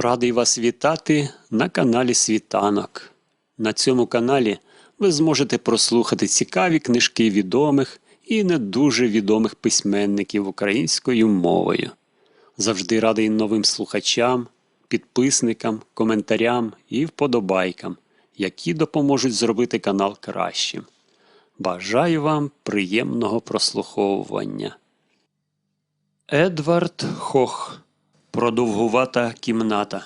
Радий вас вітати на каналі Світанок. На цьому каналі ви зможете прослухати цікаві книжки відомих і не дуже відомих письменників українською мовою. Завжди радий новим слухачам, підписникам, коментарям і вподобайкам, які допоможуть зробити канал кращим. Бажаю вам приємного прослуховування. Едвард Хох. Продовгувата кімната.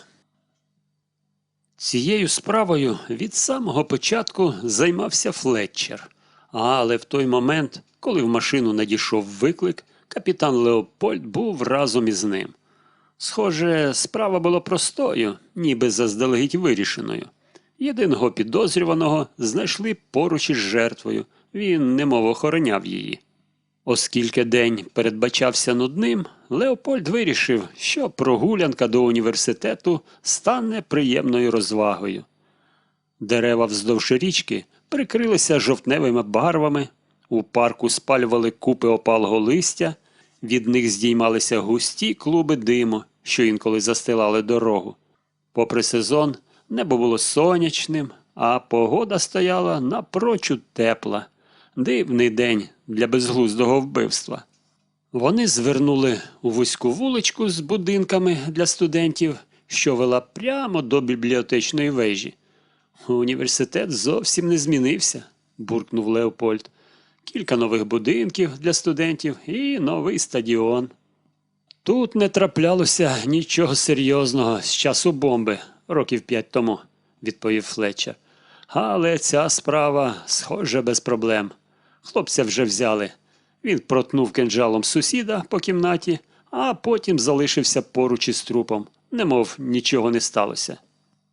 Цією справою від самого початку займався Флетчер. Але в той момент, коли в машину надійшов виклик, капітан Леопольд був разом із ним. Схоже, справа була простою, ніби заздалегідь вирішеною. Єдиного підозрюваного знайшли поруч із жертвою, він немов охороняв її. Оскільки день передбачався нудним, Леопольд вирішив, що прогулянка до університету стане приємною розвагою. Дерева вздовж річки прикрилися жовтневими барвами, у парку спалювали купи опалого листя, від них здіймалися густі клуби диму, що інколи застилали дорогу. Попри сезон, небо було сонячним, а погода стояла напрочуд тепла. Дивний день для безглуздого вбивства. Вони звернули у вузьку вуличку з будинками для студентів, що вела прямо до бібліотечної вежі. Університет зовсім не змінився, буркнув Леопольд. Кілька нових будинків для студентів і новий стадіон. Тут не траплялося нічого серйозного з часу бомби років п'ять тому, відповів Флетчер. Але ця справа, схоже, без проблем. Хлопця вже взяли. Він протнув кинджалом сусіда по кімнаті, а потім залишився поруч із трупом, немов нічого не сталося.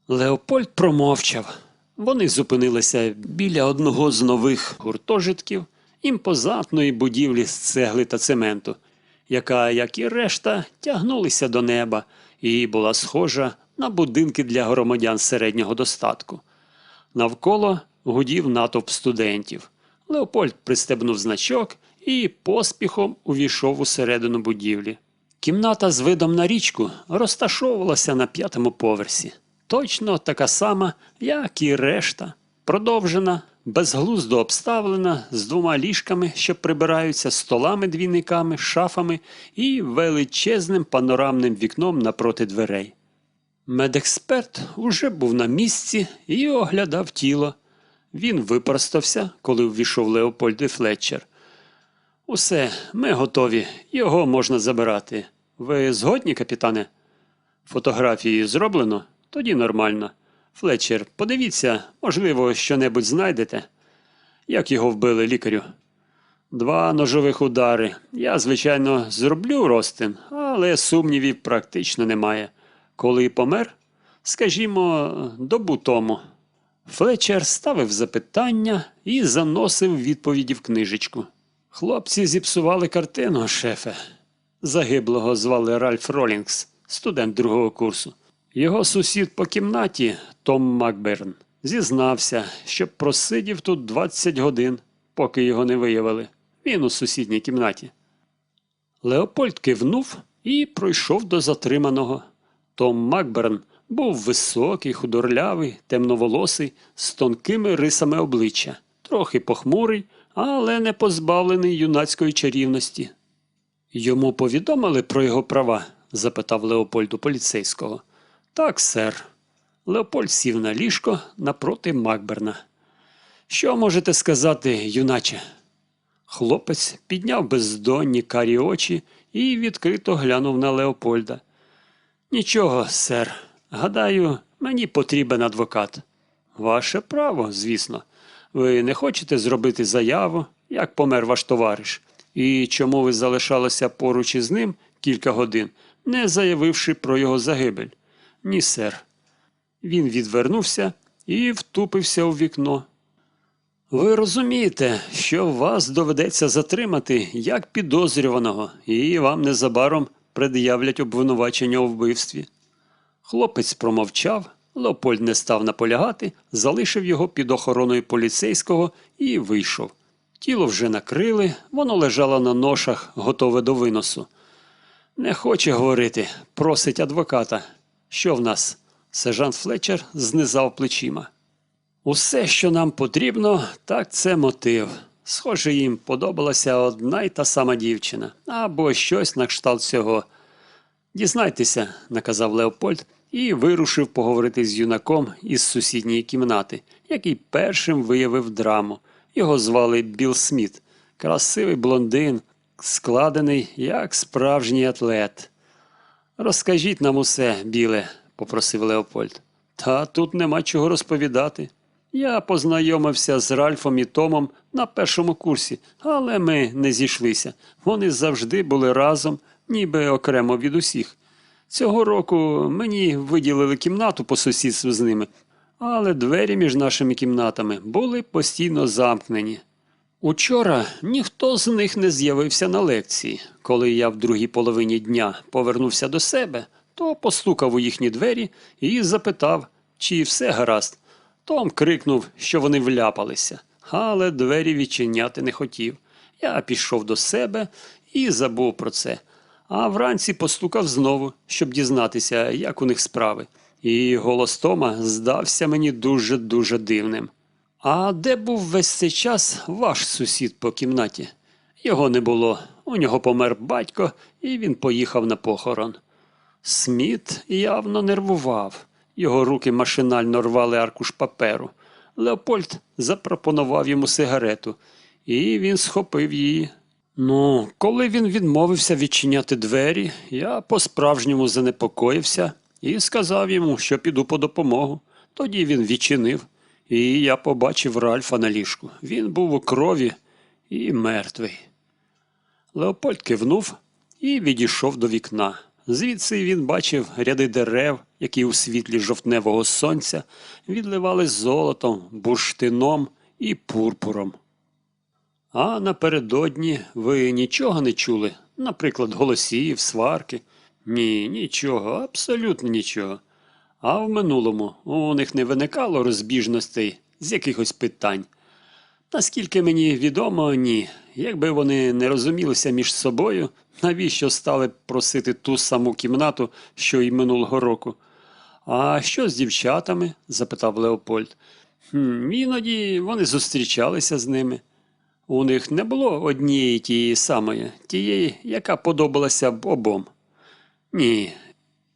Леопольд промовчав. Вони зупинилися біля одного з нових гуртожитків імпозантної будівлі з цегли та цементу, яка, як і решта, тягнулися до неба і була схожа на будинки для громадян середнього достатку. Навколо гудів натовп студентів. Леопольд пристебнув значок і поспіхом увійшов усередину будівлі. Кімната з видом на річку розташовувалася на п'ятому поверсі. Точно така сама, як і решта. Продовжена, безглуздо обставлена, з двома ліжками, що прибираються, столами-двійниками, шафами і величезним панорамним вікном напроти дверей. Медексперт уже був на місці і оглядав тіло. Він випростався, коли ввійшов Леопольд і Флетчер. Усе, ми готові, його можна забирати. Ви згодні, капітане? Фотографії зроблено? Тоді нормально. Флетчер, подивіться, можливо, що-небудь знайдете. Як його вбили лікарю? Два ножових удари. Я, звичайно, зроблю розтин, але сумнівів практично немає. Коли помер? Скажімо, добу тому. Флетчер ставив запитання і заносив відповіді в книжечку. Хлопці зіпсували картину, шефе. Загиблого звали Ральф Ролінгс, студент другого курсу. Його сусід по кімнаті Том Макберн зізнався, що просидів тут 20 годин, поки його не виявили. Він у сусідній кімнаті. Леопольд кивнув і пройшов до затриманого. Том Макберн був високий, худорлявий, темноволосий, з тонкими рисами обличчя, трохи похмурий, але не позбавлений юнацької чарівності. Йому повідомили про його права? запитав Леопольд у поліцейського. Так, сер. Леопольд сів на ліжко напроти Макберна. Що можете сказати, юначе? Хлопець підняв бездонні карі очі і відкрито глянув на Леопольда. Нічого, сер. Гадаю, мені потрібен адвокат. Ваше право, звісно. Ви не хочете зробити заяву, як помер ваш товариш, і чому ви залишалися поруч із ним кілька годин, не заявивши про його загибель? Ні, сер. Він відвернувся і втупився у вікно. Ви розумієте, що вас доведеться затримати як підозрюваного, і вам незабаром пред'являть обвинувачення у вбивстві. Хлопець промовчав, Леопольд не став наполягати, залишив його під охороною поліцейського і вийшов. Тіло вже накрили, воно лежало на ношах, готове до виносу. Не хоче говорити, просить адвоката. Що в нас? Сержант Флетчер знизав плечима. Усе, що нам потрібно, так це мотив. Схоже, їм подобалася одна й та сама дівчина або щось на кшталт цього. Дізнайтеся, наказав Леопольд і вирушив поговорити з юнаком із сусідньої кімнати, який першим виявив драму. Його звали Білл Сміт, красивий блондин, складений як справжній атлет. Розкажіть нам усе, біле, попросив Леопольд. Та тут нема чого розповідати. Я познайомився з Ральфом і Томом на першому курсі, але ми не зійшлися. Вони завжди були разом, ніби окремо від усіх. Цього року мені виділили кімнату по сусідству з ними, але двері між нашими кімнатами були постійно замкнені. Учора ніхто з них не з'явився на лекції. Коли я в другій половині дня повернувся до себе, то постукав у їхні двері і запитав, чи все гаразд. Том крикнув, що вони вляпалися, але двері відчиняти не хотів. Я пішов до себе і забув про це. А вранці постукав знову, щоб дізнатися, як у них справи. І голос Тома здався мені дуже-дуже дивним. А де був весь цей час ваш сусід по кімнаті? Його не було. У нього помер батько, і він поїхав на похорон. Сміт явно нервував. Його руки машинально рвали аркуш паперу. Леопольд запропонував йому сигарету, і він схопив її. Ну, коли він відмовився відчиняти двері, я по-справжньому занепокоївся і сказав йому, що піду по допомогу. Тоді він відчинив, і я побачив Ральфа на ліжку. Він був у крові і мертвий. Леопольд кивнув і відійшов до вікна. Звідси він бачив ряди дерев, які у світлі жовтневого сонця відливали золотом, бурштином і пурпуром. А напередодні ви нічого не чули? Наприклад, голосів, сварки? Ні, нічого, абсолютно нічого. А в минулому у них не виникало розбіжностей з якихось питань. Наскільки мені відомо, ні. Якби вони не розумілися між собою, навіщо стали просити ту саму кімнату, що й минулого року? А що з дівчатами? запитав Леопольд. «Хм, іноді вони зустрічалися з ними. У них не було однієї тієї самої, тієї, яка подобалася б обом. Ні.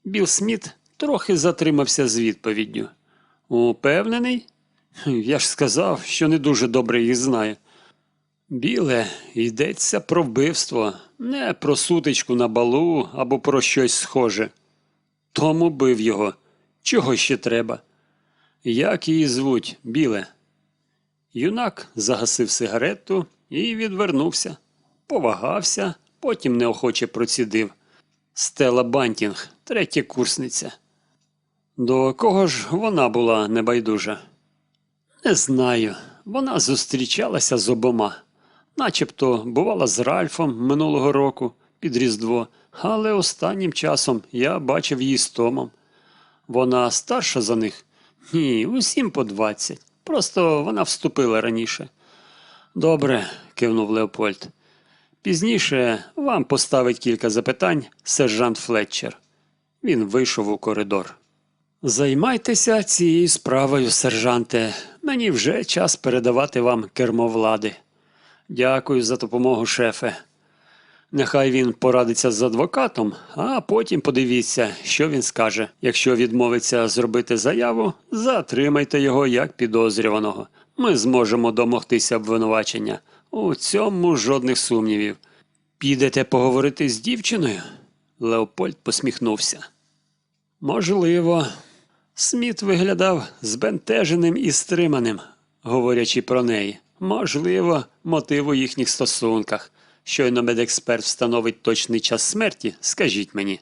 Білл Сміт трохи затримався з відповіддю. Упевнений? Я ж сказав, що не дуже добре їх знаю. Біле, йдеться про вбивство, не про сутичку на балу або про щось схоже. Тому бив його. Чого ще треба? Як її звуть, біле? Юнак загасив сигарету і відвернувся, повагався, потім неохоче процідив. Стела Бантінг, третя курсниця. До кого ж вона була небайдужа? Не знаю. Вона зустрічалася з обома. Начебто бувала з Ральфом минулого року під Різдво, але останнім часом я бачив її з Томом. Вона старша за них? Ні, усім по двадцять. Просто вона вступила раніше. Добре, кивнув Леопольд. Пізніше вам поставить кілька запитань сержант Флетчер. Він вийшов у коридор. Займайтеся цією справою, сержанте. Мені вже час передавати вам кермо влади. Дякую за допомогу, шефе. Нехай він порадиться з адвокатом, а потім подивіться, що він скаже. Якщо відмовиться зробити заяву, затримайте його як підозрюваного. Ми зможемо домогтися обвинувачення. У цьому жодних сумнівів. Підете поговорити з дівчиною? Леопольд посміхнувся. Можливо. Сміт виглядав збентеженим і стриманим, говорячи про неї. Можливо, мотив у їхніх стосунках. Щойно медексперт встановить точний час смерті, скажіть мені.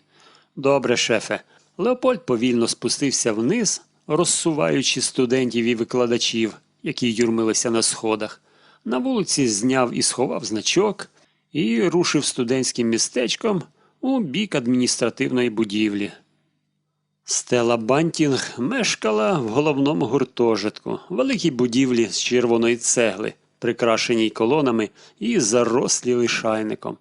Добре, шефе. Леопольд повільно спустився вниз, розсуваючи студентів і викладачів, які юрмилися на сходах. На вулиці зняв і сховав значок і рушив студентським містечком у бік адміністративної будівлі. Стела Бантінг мешкала в головному гуртожитку, великій будівлі з червоної цегли, прикрашеній колонами і зарослі лишайником.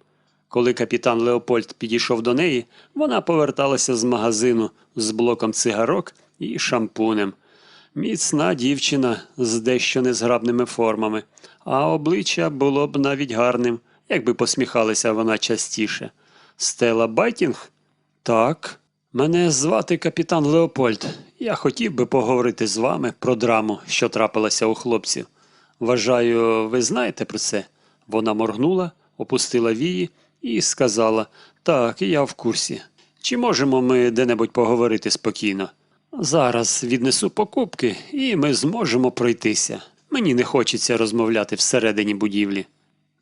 Коли капітан Леопольд підійшов до неї, вона поверталася з магазину з блоком цигарок і шампунем. Міцна дівчина з дещо незграбними формами, а обличчя було б навіть гарним, якби посміхалася вона частіше. Стела Байтінг? Так. Мене звати капітан Леопольд. Я хотів би поговорити з вами про драму, що трапилася у хлопців. Вважаю, ви знаєте про це? Вона моргнула, опустила вії і сказала: Так, я в курсі. Чи можемо ми де-небудь поговорити спокійно? Зараз віднесу покупки, і ми зможемо пройтися. Мені не хочеться розмовляти всередині будівлі.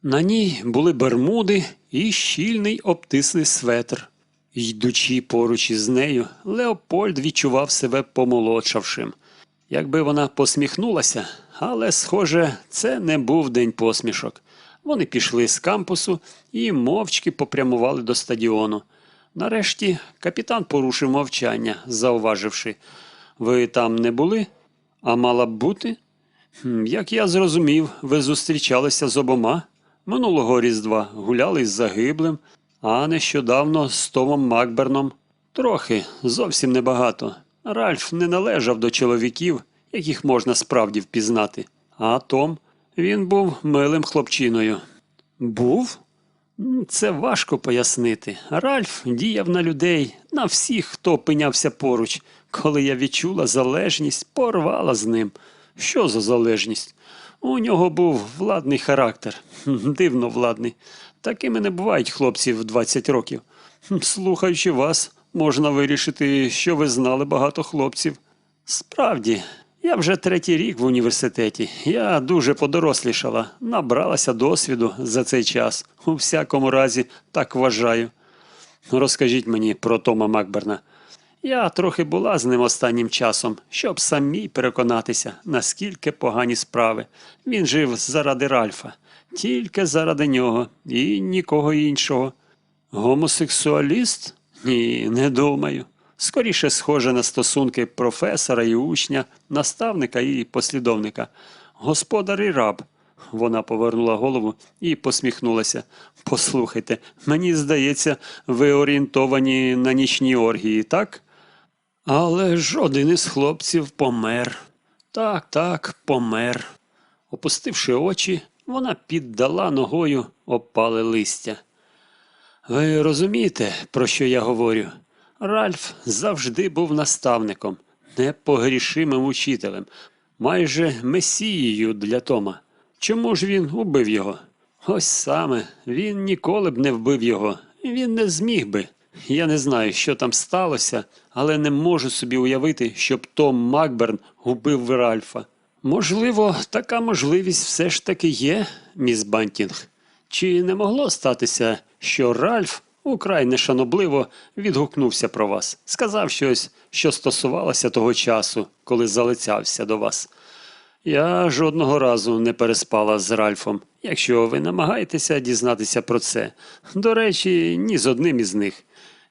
На ній були бермуди і щільний обтислий светр. Йдучи поруч із нею, Леопольд відчував себе помолодшавшим. Якби вона посміхнулася, але, схоже, це не був день посмішок. Вони пішли з кампусу і мовчки попрямували до стадіону. Нарешті капітан порушив мовчання, зауваживши Ви там не були? А мала б бути? Як я зрозумів, ви зустрічалися з обома. Минулого Різдва гуляли з загиблим, а нещодавно з Томом Макберном. Трохи, зовсім небагато. Ральф не належав до чоловіків, яких можна справді впізнати. А Том, він був милим хлопчиною. Був? Це важко пояснити. Ральф діяв на людей, на всіх, хто опинявся поруч. Коли я відчула залежність, порвала з ним. Що за залежність? У нього був владний характер, дивно владний. Такими не бувають хлопці в 20 років. Слухаючи вас, можна вирішити, що ви знали багато хлопців. Справді, я вже третій рік в університеті. Я дуже подорослішала, набралася досвіду за цей час. У всякому разі, так вважаю. Розкажіть мені про Тома Макберна. Я трохи була з ним останнім часом, щоб самій переконатися, наскільки погані справи. Він жив заради Ральфа, тільки заради нього і нікого іншого. Гомосексуаліст? Ні, не думаю. Скоріше схоже на стосунки професора і учня, наставника і послідовника. Господар і раб. Вона повернула голову і посміхнулася. Послухайте, мені здається, ви орієнтовані на нічні оргії, так? Але жоден із хлопців помер. Так, так, помер. Опустивши очі, вона піддала ногою опале листя. Ви розумієте, про що я говорю? Ральф завжди був наставником, непогрішимим учителем, майже месією для Тома. Чому ж він убив його? Ось саме, він ніколи б не вбив його. Він не зміг би. Я не знаю, що там сталося, але не можу собі уявити, щоб Том Макберн убив Ральфа. Можливо, така можливість все ж таки є, міс Бантінг. Чи не могло статися, що Ральф украй нешанобливо відгукнувся про вас, сказав щось, що стосувалося того часу, коли залицявся до вас? Я жодного разу не переспала з Ральфом, якщо ви намагаєтеся дізнатися про це. До речі, ні з одним із них.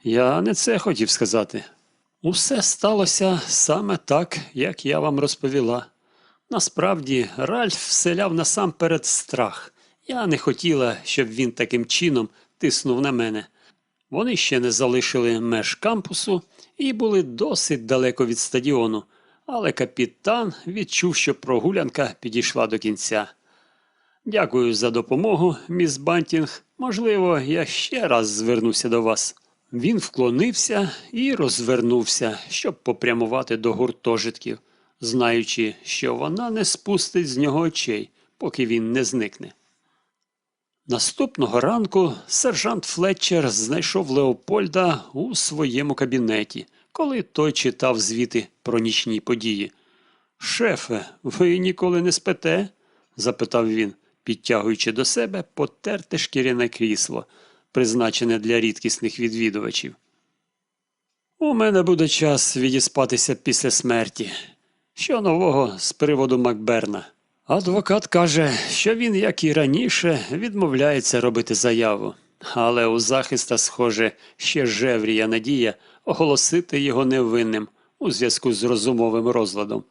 Я не це хотів сказати. Усе сталося саме так, як я вам розповіла. Насправді, Ральф вселяв насамперед страх. Я не хотіла, щоб він таким чином тиснув на мене. Вони ще не залишили меж кампусу і були досить далеко від стадіону, але капітан відчув, що прогулянка підійшла до кінця. Дякую за допомогу, міс Бантінг. Можливо, я ще раз звернуся до вас. Він вклонився і розвернувся, щоб попрямувати до гуртожитків, знаючи, що вона не спустить з нього очей, поки він не зникне. Наступного ранку сержант Флетчер знайшов Леопольда у своєму кабінеті, коли той читав звіти про нічні події. Шефе, ви ніколи не спите? запитав він, підтягуючи до себе потерте шкіряне крісло, призначене для рідкісних відвідувачів. У мене буде час відіспатися після смерті. Що нового з приводу Макберна? Адвокат каже, що він, як і раніше, відмовляється робити заяву, але у захиста, схоже, ще жевріє надія оголосити його невинним у зв'язку з розумовим розладом.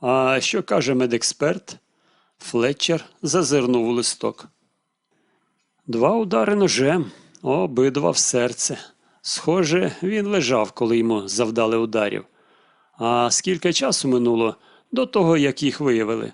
А що каже медексперт? Флетчер зазирнув у листок. Два удари ножем, обидва в серце. Схоже, він лежав, коли йому завдали ударів. А скільки часу минуло до того, як їх виявили?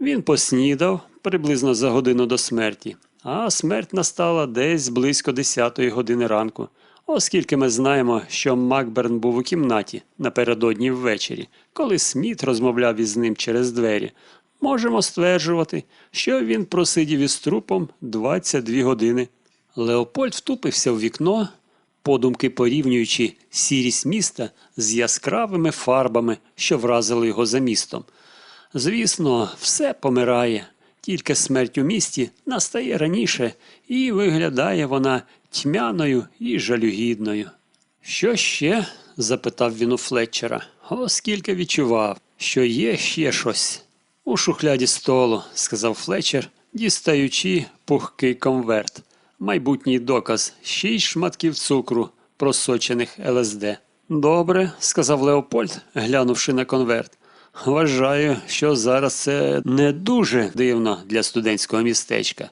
Він поснідав приблизно за годину до смерті, а смерть настала десь близько 10-ї години ранку, оскільки ми знаємо, що Макберн був у кімнаті напередодні ввечері, коли Сміт розмовляв із ним через двері. Можемо стверджувати, що він просидів із трупом 22 години. Леопольд втупився в вікно, подумки порівнюючи сірість міста з яскравими фарбами, що вразили його за містом. Звісно, все помирає, тільки смерть у місті настає раніше, і виглядає вона тьмяною і жалюгідною. Що ще? запитав він у Флетчера, оскільки відчував, що є ще щось. У шухляді столу, сказав Флетчер, дістаючи пухкий конверт. Майбутній доказ шість шматків цукру, просочених ЛСД. Добре, сказав Леопольд, глянувши на конверт. Вважаю, що зараз це не дуже дивно для студентського містечка.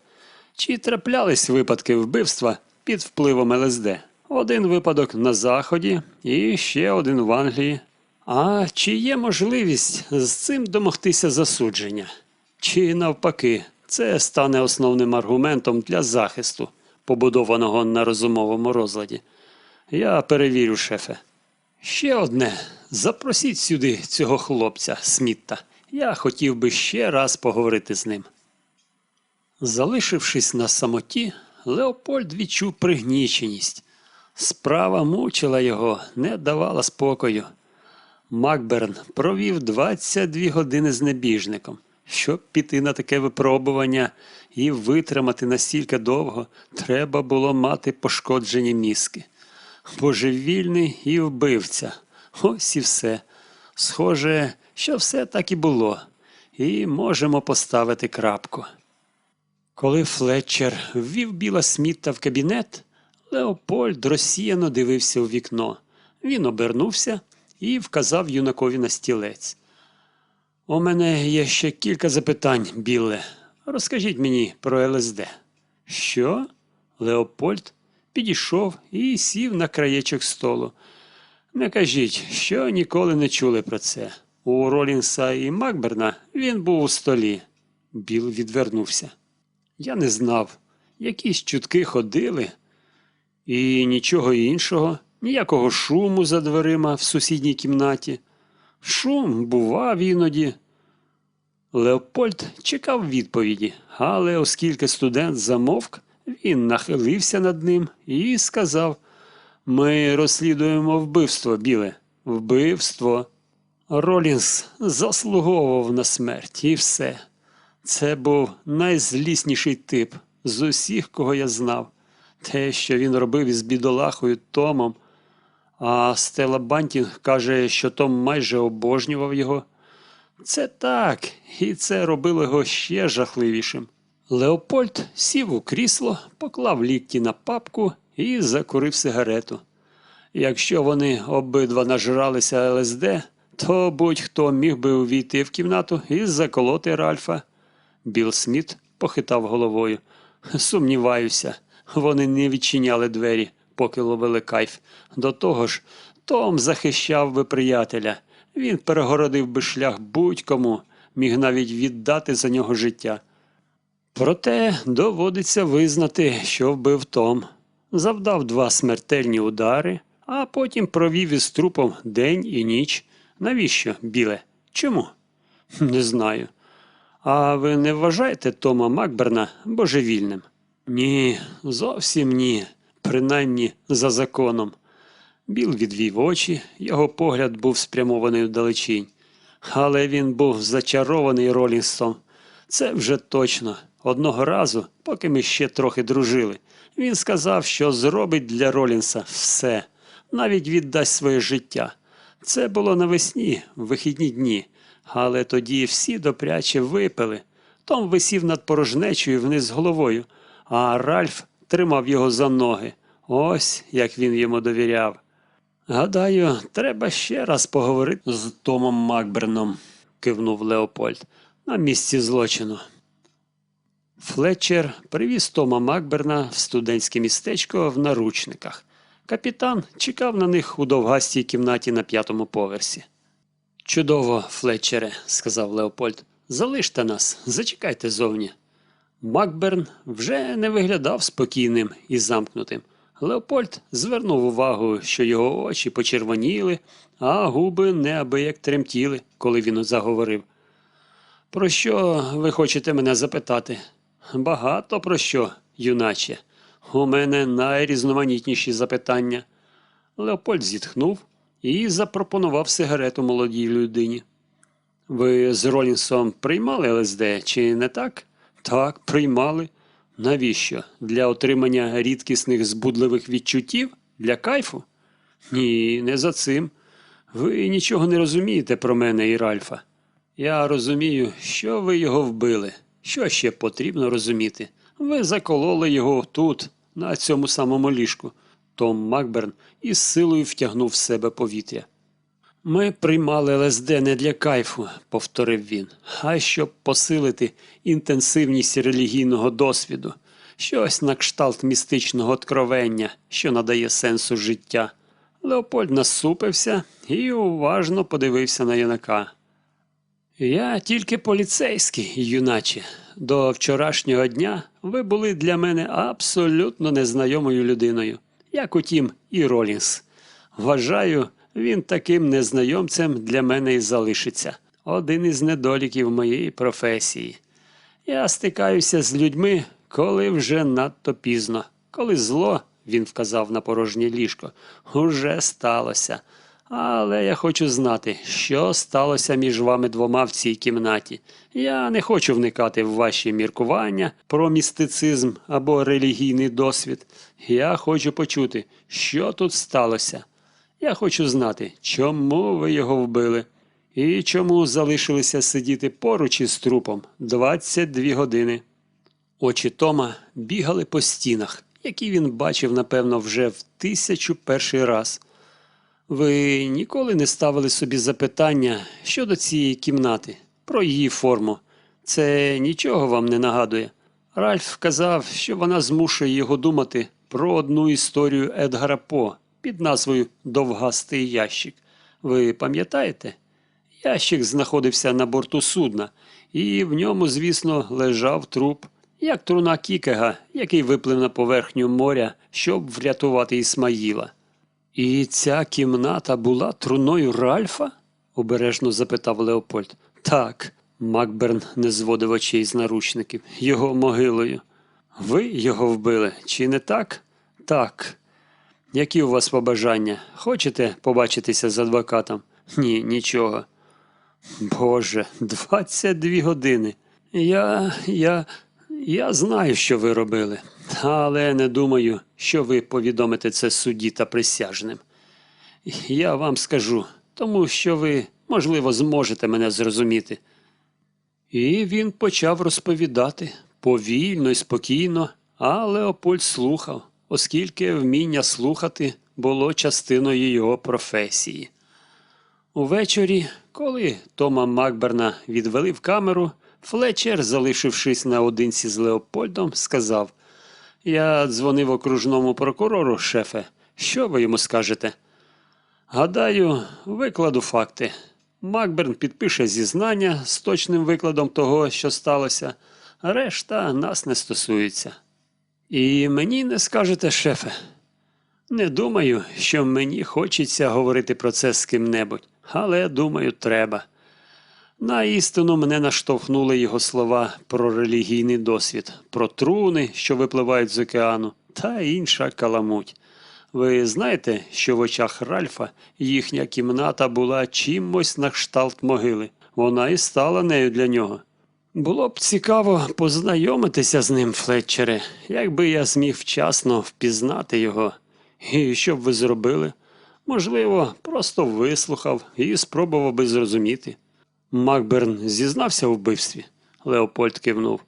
Чи траплялись випадки вбивства під впливом ЛСД? Один випадок на Заході і ще один в Англії. А чи є можливість з цим домогтися засудження? Чи навпаки, це стане основним аргументом для захисту, побудованого на розумовому розладі? Я перевірю, шефе. Ще одне. Запросіть сюди цього хлопця, Смітта. Я хотів би ще раз поговорити з ним. Залишившись на самоті, Леопольд відчув пригніченість. Справа мучила його, не давала спокою. Макберн провів 22 години з небіжником. Щоб піти на таке випробування і витримати настільки довго, треба було мати пошкоджені мізки. Божевільний і вбивця. Ось і все. Схоже, що все так і було, і можемо поставити крапку. Коли Флетчер ввів біла Смітта в кабінет, Леопольд розсіяно дивився у вікно. Він обернувся і вказав юнакові на стілець. У мене є ще кілька запитань, Білле. Розкажіть мені про ЛСД. Що? Леопольд підійшов і сів на краєчок столу. Не кажіть, що ніколи не чули про це. У Ролінса і Макберна він був у столі. Біл відвернувся. Я не знав. Якісь чутки ходили. І нічого іншого, ніякого шуму за дверима в сусідній кімнаті. Шум бував іноді. Леопольд чекав відповіді, але оскільки студент замовк, він нахилився над ним і сказав: Ми розслідуємо вбивство, біле, вбивство. Ролінс заслуговував на смерть і все. Це був найзлісніший тип з усіх, кого я знав. Те, що він робив із бідолахою Томом. А Стела Бантінг каже, що Том майже обожнював його. Це так, і це робило його ще жахливішим. Леопольд сів у крісло, поклав лікті на папку і закурив сигарету. Якщо вони обидва нажралися ЛСД, то будь-хто міг би увійти в кімнату і заколоти Ральфа. Білл Сміт похитав головою. Сумніваюся, вони не відчиняли двері, поки ловили кайф. До того ж, Том захищав би приятеля. Він перегородив би шлях будь-кому, міг навіть віддати за нього життя. Проте доводиться визнати, що вбив Том. Завдав два смертельні удари, а потім провів із трупом день і ніч. Навіщо, біле? Чому? Не знаю. А ви не вважаєте Тома Макберна божевільним? Ні, зовсім ні, принаймні за законом. Біл відвів очі, його погляд був спрямований вдалечінь. Але він був зачарований Ролінсом. Це вже точно. Одного разу, поки ми ще трохи дружили, він сказав, що зробить для Ролінса все, навіть віддасть своє життя. Це було навесні, в вихідні дні, але тоді всі допряче випили. Том висів над порожнечою вниз головою, а Ральф тримав його за ноги. Ось як він йому довіряв. Гадаю, треба ще раз поговорити з Томом Макберном, кивнув Леопольд, на місці злочину. Флетчер привіз Тома Макберна в студентське містечко в наручниках. Капітан чекав на них у довгастій кімнаті на п'ятому поверсі. Чудово, Флетчере, сказав Леопольд. Залиште нас, зачекайте зовні. Макберн вже не виглядав спокійним і замкнутим. Леопольд звернув увагу, що його очі почервоніли, а губи неабияк тремтіли, коли він заговорив. Про що ви хочете мене запитати? Багато про що, юначе. У мене найрізноманітніші запитання. Леопольд зітхнув і запропонував сигарету молодій людині. Ви з Ролінсом приймали ЛСД, чи не так? Так, приймали. Навіщо? Для отримання рідкісних збудливих відчуттів? Для кайфу? Ні, не за цим. Ви нічого не розумієте про мене і Ральфа. Я розумію, що ви його вбили. Що ще потрібно розуміти? Ви закололи його тут, на цьому самому ліжку. Том Макберн із силою втягнув в себе повітря. Ми приймали ЛСД не для кайфу, повторив він, а щоб посилити інтенсивність релігійного досвіду, щось на кшталт містичного откровення, що надає сенсу життя. Леопольд насупився і уважно подивився на юнака. Я тільки поліцейський, юначе. До вчорашнього дня ви були для мене абсолютно незнайомою людиною, як утім і Ролінс. Вважаю, він таким незнайомцем для мене і залишиться. Один із недоліків моєї професії. Я стикаюся з людьми, коли вже надто пізно, коли зло, він вказав на порожнє ліжко, уже сталося. Але я хочу знати, що сталося між вами двома в цій кімнаті. Я не хочу вникати в ваші міркування про містицизм або релігійний досвід. Я хочу почути, що тут сталося. Я хочу знати, чому ви його вбили і чому залишилися сидіти поруч із трупом 22 години. Очі Тома бігали по стінах, які він бачив, напевно, вже в тисячу перший раз. Ви ніколи не ставили собі запитання щодо цієї кімнати, про її форму. Це нічого вам не нагадує. Ральф казав, що вона змушує його думати про одну історію Едгара По під назвою Довгастий ящик. Ви пам'ятаєте? Ящик знаходився на борту судна, і в ньому, звісно, лежав труп, як труна Кікега, який виплив на поверхню моря, щоб врятувати Ісмаїла. І ця кімната була труною Ральфа? обережно запитав Леопольд. Так, Макберн не зводив очей з наручників, його могилою. Ви його вбили, чи не так? Так. Які у вас побажання? Хочете побачитися з адвокатом? Ні, нічого. Боже, 22 години. Я, я, я знаю, що ви робили, але не думаю, що ви повідомите це судді та присяжним. Я вам скажу, тому що ви, можливо, зможете мене зрозуміти. І він почав розповідати повільно і спокійно, а Леопольд слухав, оскільки вміння слухати було частиною його професії. Увечері, коли Тома Макберна відвели в камеру, Флетчер, залишившись наодинці з Леопольдом, сказав Я дзвонив окружному прокурору, шефе. Що ви йому скажете? Гадаю, викладу факти. Макберн підпише зізнання з точним викладом того, що сталося, решта нас не стосується. І мені не скажете, шефе. Не думаю, що мені хочеться говорити про це з ким-небудь, але думаю, треба. На істину мене наштовхнули його слова про релігійний досвід, про труни, що випливають з океану, та інша каламуть. Ви знаєте, що в очах Ральфа їхня кімната була чимось на кшталт могили. Вона і стала нею для нього. Було б цікаво познайомитися з ним, Флетчере, якби я зміг вчасно впізнати його. І що б ви зробили? Можливо, просто вислухав і спробував би зрозуміти. Макберн зізнався у вбивстві. Леопольд кивнув.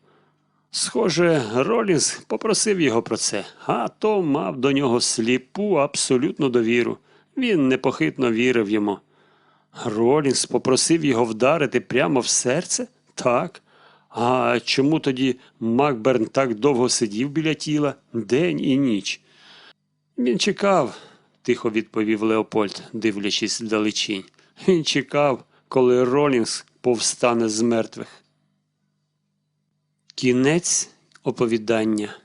Схоже, Ролінс попросив його про це, а то мав до нього сліпу абсолютну довіру. Він непохитно вірив йому. Ролінс попросив його вдарити прямо в серце? Так. А чому тоді Макберн так довго сидів біля тіла день і ніч? Він чекав, тихо відповів Леопольд, дивлячись вдалечінь. Він чекав, коли Ролінгс повстане з мертвих. Кінець оповідання.